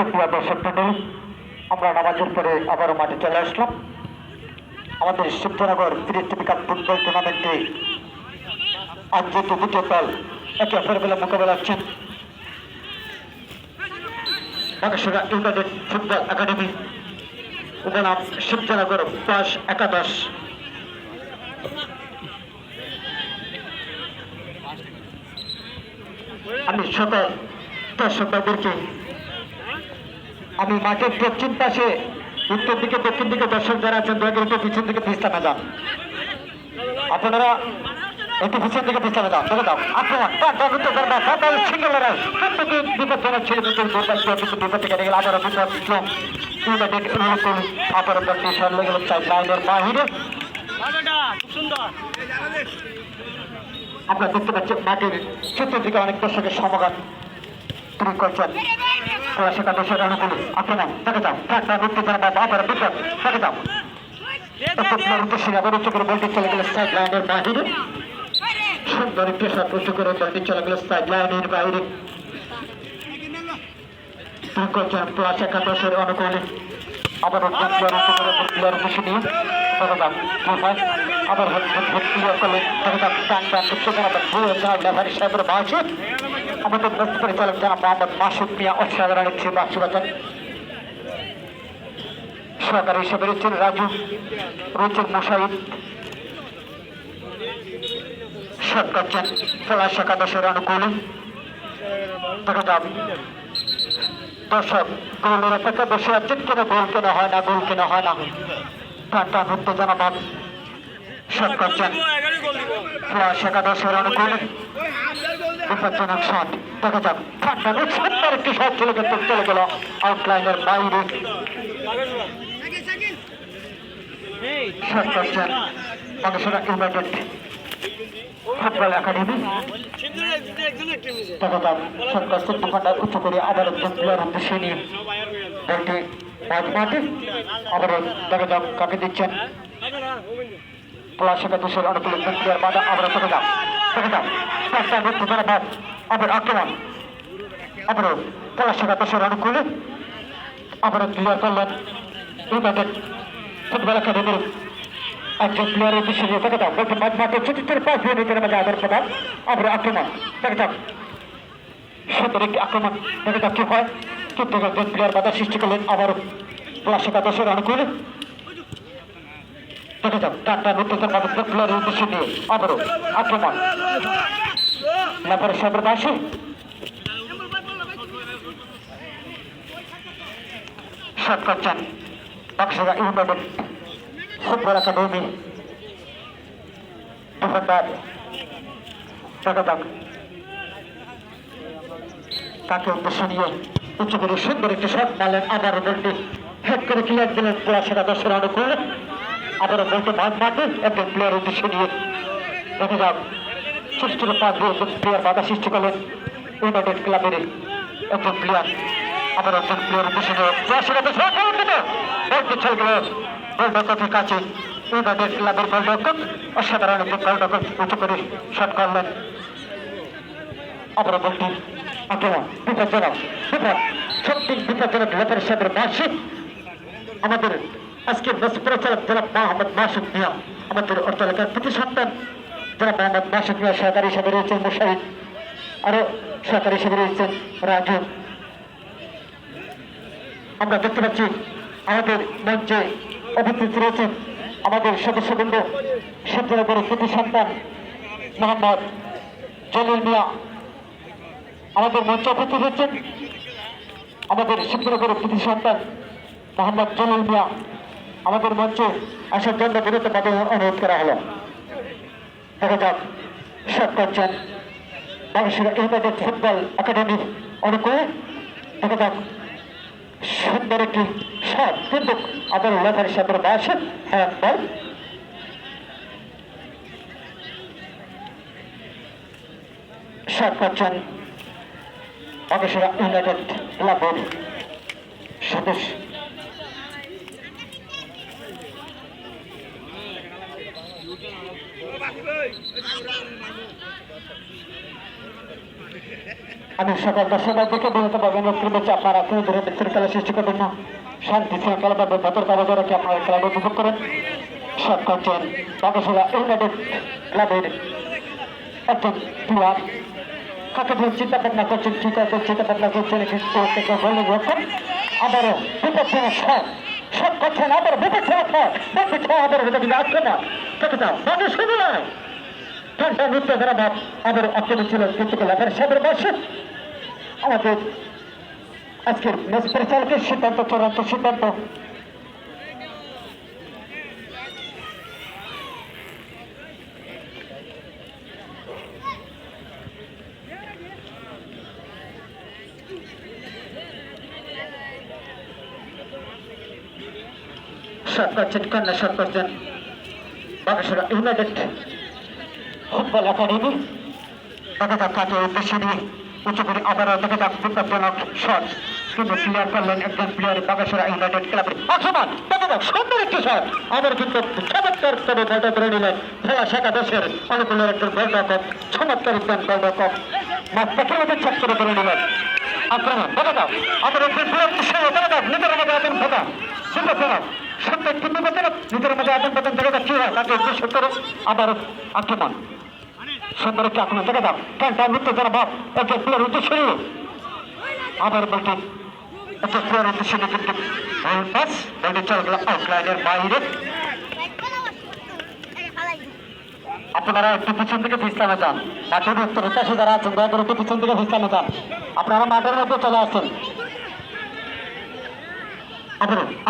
সুপ্রিয় দর্শক মন্ডলী আমরা নামাজের পরে আবারও মাঠে চলে আসলাম। আমাদের ত্রিত্রিক কাপ ফুটবল টুর্নামেন্টে আজ যেহেতু দ্বিতীয় দল একে অপরের বেলা মোকাবেলা হচ্ছেন বাগেশ্বরা ইউনাইটেড ফুটবল একাডেমি উপনাম শিবনগর দশ একাদশ। আমি সকল দর্শকদেরকে আমি মাঠের পশ্চিম পাশে উত্তর দিকে দক্ষিণ দিকে দর্শক যারা আছেন দয়া করে একটু পিছন দিকে বিশ্রামে যান আপনারা একটু পিছন দিকে বিশ্রামে যান দেখে দাও আক্রমণ প্রত্যেকে বিপজ্জনক ছিল কিন্তু কিন্তু বিপদ থেকে গেলে আবারও ইসলাম গেল চাই লাইনের বাহিরে। আমরা দেখতে পাচ্ছি মাঠের চতুর্দিকে দিকে অনেক দর্শকের সমাগম। তুমি করছেন তোরা সেটা দেশের অনুকূলে আক্রমণ দেখে যাও ঠান্ডা উত্তেজনা বা আবার বিপদ দেখে যাও। আপনার উদ্দেশ্যে আবার উচ্চ করে বলটি চলে গেল সাইড লাইনের বাহিরে। সুন্দর পেশা উচ্চ করে বলটি চলে গেল সাইড লাইনের বাইরে সেখান আবার দেখে দেখে মাঝে আমাদের ব্যস্ত পরিচালক জানা মোহাম্মদ মাসুদ মিয়া অসাধারণ একটি বাসুবাচন সহকারী হিসেবে রয়েছেন রাজু রয়েছেন মুসাইদ সব করছেন পলাশ একাদশের অনুকূলে দেখা যাক দর্শক গোলের অপেক্ষা বসে আছেন কেন গোল কেন হয় না, গোল কেন হয় না। টান টান উত্তেজনা ভাব সব করছেন পলাশ একাদশের অনুকূলে বিপজ্জনক শট দেখা যাক ঠান্ডা সুন্দর একটি শট চলে গেল চলে গেল আউটলাইনের বাইরে শট করছেন বাংলাদেশের ইউনাইটেড ফুটবল একাডেমি দেখা যাক শট করছেন দোকানটা উঁচু করে আবার একজন প্লেয়ার উদ্দেশ্যে নিয়ে বলটি মাঝ মাঠে আবার দেখা যাক কাকে দিচ্ছেন একাদশের অনুকূলে প্লেয়ার বাধা আবার দেখা যাক দেখা যাক পাঁচটা মৃত্যু ধরা ভাব আবার আক্রমণ আবারও পলাশ একাদশের অনুকূলে আবারও ক্লিয়ার করলেন ইউনাইটেড ফুটবল একাডেমির একজন প্লেয়ারের নিয়ে দেখা যাক বলতে মাঝ মাঠে চতুর্থের পাঁচ মিনিটের মধ্যে আবার প্রভাব আবার আক্রমণ দেখা যাক সুন্দর একটি আক্রমণ দেখা যাক কি হয় চতুর্থ একজন প্লেয়ার বাধা সৃষ্টি করলেন আবারও পলাশ একাদশের অনুকূলে দেখা যাক টাটা নতুন প্লেয়ারের উদ্দেশ্যে নিয়ে আবারও আক্রমণ লাফার সাহেবের পাশে শট করছেন বাক্সরা ইউনাইটেড ফুটবল একাডেমি ডিফেন্ডার যাক তাকে উদ্দেশ্য নিয়ে উচ্চ করে সুন্দর একটি শট মারলেন আবার বলটি হেড করে ক্লিয়ার দিলেন পড়াশোনা দর্শন অনুকূলে আবারও বলতে মাঠ মাঠে একজন প্লেয়ার উদ্দেশ্য নিয়ে। দেখা যাক ছোট ছোট একজন প্লেয়ার বাধা সৃষ্টি করলেন ইউনাইটেড ক্লাবের একজন প্লেয়ার আবার একজন প্লেয়ার গোলরক্ষকের কাছে ইউনাইটেড ক্লাবের গোলরক্ষক অসাধারণ একজন গোলরক্ষক উঁচু করে শট করলেন। আবার বলটি আক্রমণ বিপজ্জনক, বিপদ সত্যি বিপজ্জনক লেপার সাহেবের মাসে আমাদের আজকের বাস পরিচালক জনাব মোহাম্মদ মাসুদ মিয়া, আমাদের অর্থ এলাকার প্রতি সন্তান সহকারী হিসাবে রয়েছেন মুশাহিদ আরও সহকারী হিসাবে রয়েছেন রাজু। আমরা দেখতে পাচ্ছি আমাদের মঞ্চে উপস্থিত রয়েছেন আমাদের সদস্যবৃন্দ শিবনগরের প্রতি সন্তান মোহাম্মদ জলিল মিয়া। আমাদের মঞ্চে উপস্থিত হচ্ছেন আমাদের শিবনগরের প্রতি সন্তান মোহাম্মদ জলিল মিয়া। আমাদের মঞ্চে আসার জন্য বিরতভাবে অনুরোধ করা হলো। যাক শট করছেন। বাংলাদেশের ইউনাইটেড ফুটবল একাডেমির অনুকূলে যাক, সুন্দর একটি শট। কিন্তু আবার লেখার সাথে বাসে হ্যান্ড বল শট করছেন বাংলাদেশের ইউনাইটেড ক্লাবের সদস্য আমি সকল দর্শকদেরকে বিরত পাবেন অনুরোধ করছি আপনারা কোনো ধরনের বিশৃঙ্খলা সৃষ্টি করবেন না। শান্তি শৃঙ্খলা ভাবে ভদ্রতা বজায় রেখে আপনারা খেলাটা উপভোগ করেন? সব করছেন বাগেশ্বরা ইউনাইটেড ক্লাবের একজন প্লেয়ার কাকে ধরে চিন্তা ভাবনা করছেন? ঠিক আছে, চিন্তা ভাবনা করছেন আবারও বিপক্ষে সব সব করছেন আবার বিপক্ষে সব বিপক্ষে আবার হতে কিন্তু না। কতটা মানুষ শুধু নয় ঘণ্টা নৃত্য করা ভাব আবার আক্রমণ ছিল কিন্তু লেখার সাহেবের বসে, আমাদের আজকের ম্যাচ পরিচালকের সিদ্ধান্ত, চূড়ান্ত সিদ্ধান্ত। শট কন্যা শট ইউনাইটেড ফুটবল একাডেমি দেখা যাক কাকে উদ্দেশ্য নিয়ে উঁচু করে আবারও দেখা যাক বিপজ্জনক শট। কিন্তু প্লেয়ার করলেন একজন প্লেয়ার বাগেশ্বরা ইউনাইটেড ক্লাবের অসমান। দেখা যাক, সুন্দর একটি শট। আবার কিন্তু চমৎকার করে বলটা ধরে নিলেন খেলা শেখা দেশের অনুকূলের একজন গোলরক্ষক চমৎকার একজন গোলরক্ষক মধ্যে ছক করে ধরে নিলেন। আক্রমণ, দেখা যাও আমাদের একজন প্লেয়ার সহ যাক, নিজের মধ্যে আছেন কথা চিন্তা করো সত্যি কিন্তু নিজের মধ্যে আছেন কথা দেখা যাক হয়? তাকে উদ্দেশ্য করে আবার আক্রমণ। সুন্দর একটি আক্রমণ দেখে দাও। ক্যান্টার মৃত্যু যারা বাপ একটা প্লেয়ার উদ্দেশ্য নিল আবার বলছেন একটা প্লেয়ার উদ্দেশ্য কিন্তু পাস বলটি চলে গেল আউটলাইনের বাইরে। আপনারা একটু পিছন থেকে ফিসলামে যান। মাঠের উত্তর চাষে যারা আছেন, দয়া করে একটু পিছন থেকে যান। আপনারা মাঠের মধ্যে চলে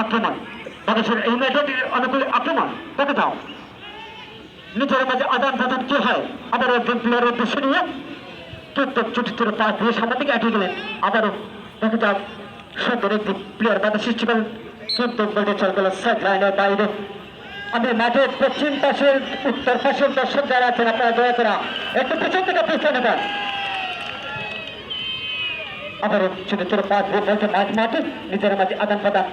আক্রমণ। বাংলাদেশের ইউনাইটেডের অনুকূলে আক্রমণ। দেখে দাও নিজের মাঝে আদান প্রদান কি হয়? আবার একজন প্লেয়ারের উদ্দেশ্য নিয়ে প্রত্যেক ছোটো ছোটো পাঁচ দিয়ে সামনে দিকে এগিয়ে গেলেন। আবারও দেখা যাক সুন্দর একটি প্লেয়ার বাধা সৃষ্টি করেন। কিন্তু বলতে চল গেল সাইড লাইনের বাইরে। আমি মাঠের পশ্চিম পাশের, উত্তর পাশের দর্শক যারা আছেন, আপনারা দয়া করা একটু পেছন থেকে পিছনে যান। আবারও ছোটো ছোটো পাঁচ দিয়ে বলছে মাঝ মাঠে নিজের মাঝে আদান প্রদান।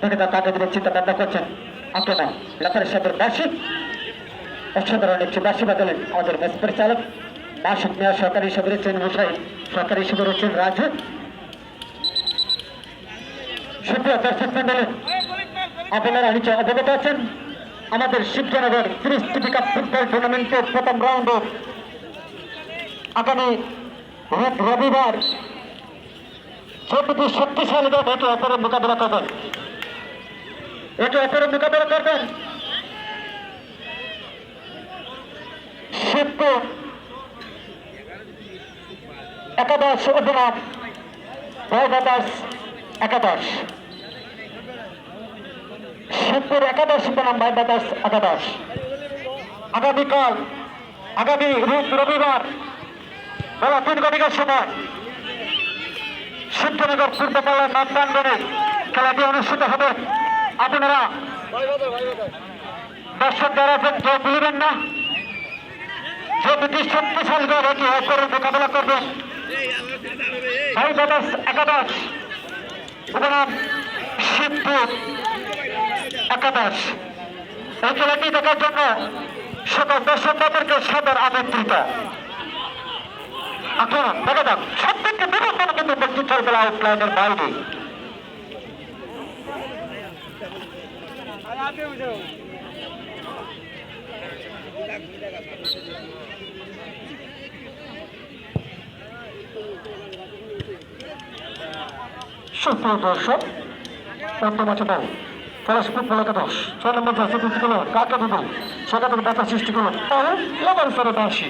দেখে তাকে দিলে চিন্তা ভাবনা করছেন। আক্রমণ লেখার সাথে বাসী অসাধারণ একটি বাসী বাদলেন আমাদের ম্যাচ পরিচালক মাসুক মেয়া সরকারি হিসেবে রয়েছেন মুসাই সরকারি হিসেবে রয়েছেন রাজু। সুপ্রিয় দর্শক মন্ডলী আপনারা নিচে অবগত আছেন, আমাদের শিবজনগর ত্রিশ কাপ ফুটবল টুর্নামেন্টের প্রথম রাউন্ডে আগামী রবিবার চোদ্দটি শক্তিশালী দল একে অপরের মোকাবিলা করবেন। একে অপরের মোকাবিলা করবেন। শিবপুর একাদশ অধিনাম বয়দাস একাদশ। শিবপুর একাদশ বনাম বয়দাস একাদশ। আগামীকাল আগামী রোজ রবিবার বেলা তিন ঘটিকার সময় সিদ্ধনগর পূর্বপাড়ার নাম প্রাঙ্গনে খেলাটি অনুষ্ঠিত হবে। আপনারা দর্শক দ্বারা ভুলবেন না। যে দুটি শক্তিশালী দল একে অপরের মোকাবেলা করবে। ভাই দাদাস একাদশ। উপনাম শিবপুর একাদশ। এই খেলাটি দেখার জন্য সকল দর্শকদেরকে সদর আমন্ত্রিত। আক্রমণ দেখা যাক সব থেকে বিপদ কিন্তু বলছি চলবে আউটলাইনের বাইরে। সুপ্রিয় দর্শক কাকে দেবে? সেটা থেকে ব্যথা সৃষ্টি করল তাহলে লেবার স্তরে আসি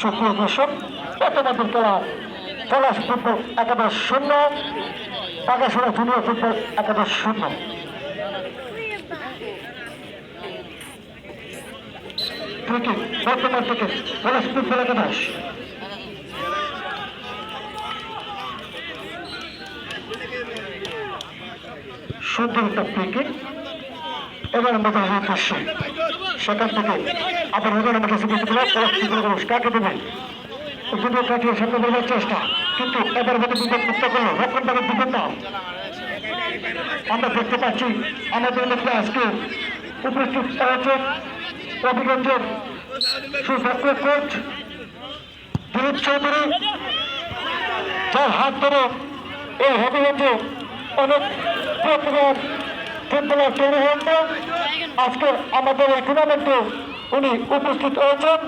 সুপ্রিয় দর্শক বর্তমানে খেলা পলাশ ফুটবল একাদশ শূন্য বাগাসরা জুনিয়র শূন্য। ক্রিকেট, বর্তমান থেকে একটা ক্রিকেট এবার আমাদের উদ্দেশ্য সেখান থেকে আবার দিল পলাশ কাকে দেবে? দুটো কাটিয়ে সামনে দেওয়ার চেষ্টা। কিন্তু এবার মধ্যে বিপদ মুক্ত করল। রক্ষণ তাদের বিপদ না আমরা দেখতে পাচ্ছি, আমাদের মধ্যে আজকে উপস্থিত রয়েছেন রবিগঞ্জের সুদক্ষ কোচ দিলীপ চৌধুরী। যার হাত ধরে এই হবিগঞ্জে অনেক প্রতিবার ফুটবলার তৈরি হয়েছে। আজকে আমাদের এই টুর্নামেন্টে উনি উপস্থিত হয়েছেন।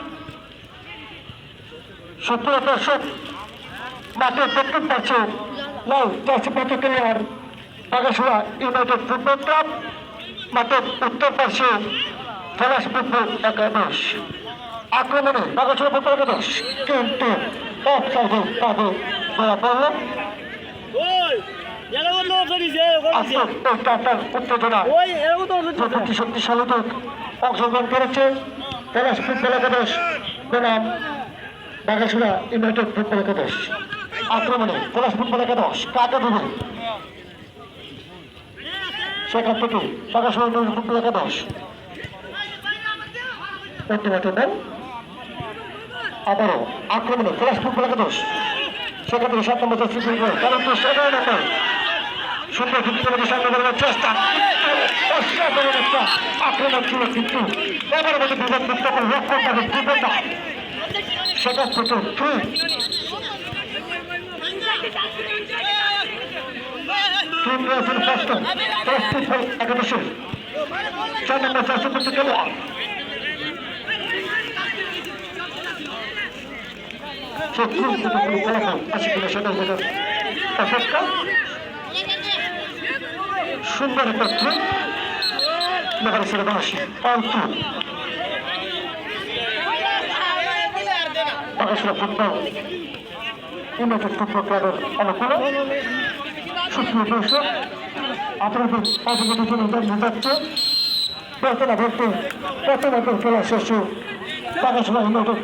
সুপ্রিয় দর্শক মাঠে দেখতে পাচ্ছেন লাল জার্সি পথে প্লেয়ার বাগাসুরা ইউনাইটেড ফুটবল ক্লাব। মাঠের উত্তর পাশে পলাশ ফুটবল একাদশ। আক্রমণে বাগাসুরা ফুটবল একাদশ, কিন্তু অফ সাইডে তাদের ধরা পড়ল। উত্তেজনা প্রযুক্তি শক্তিশালী অংশগ্রহণ করেছে। পলাশ ফুটবল একাদশ। বনাম বাগাসুরা ইউনাইটেড ফুটবল একাদশ। আক্রমণে পলাশ ফুটবল একাদশ। কাকে দেবে সেখান থেকে বাগাসুরা ইউনাইটেড ফুটবল একাদশ। অন্যমাত্র দেন আবারও আক্রমণে পলাশ ফুটবল একাদশ। সেখান থেকে সাত নম্বর দশ কারণ তো সেখানে নম্বর। সুন্দর করে সামনে বাড়ানোর চেষ্টা। অসাধারণ একটা আক্রমণ ছিল কিন্তু এবার মধ্যে বিপদ মুক্ত করে লক্ষ্য তাদের বিপদ সেখান থেকে থ্রি একাদশে। চার নম্বর চারশো করতে খেলোয়াড় সত্যি ফলাফল সেটা অপেক্ষা। সুন্দর একটা থ্রি মেঘার ছেড়ে বাসি পাল্টু বাগাসুরা ফুটবল ইউনাইটেড ফুটবল ক্লাবের অনুকূলে আপনাদের অবগতির জন্য জানিয়ে যাচ্ছে। বলতে না বলতে প্রথমত খেলা শেষে বাগাসুরা ইউনাইটেড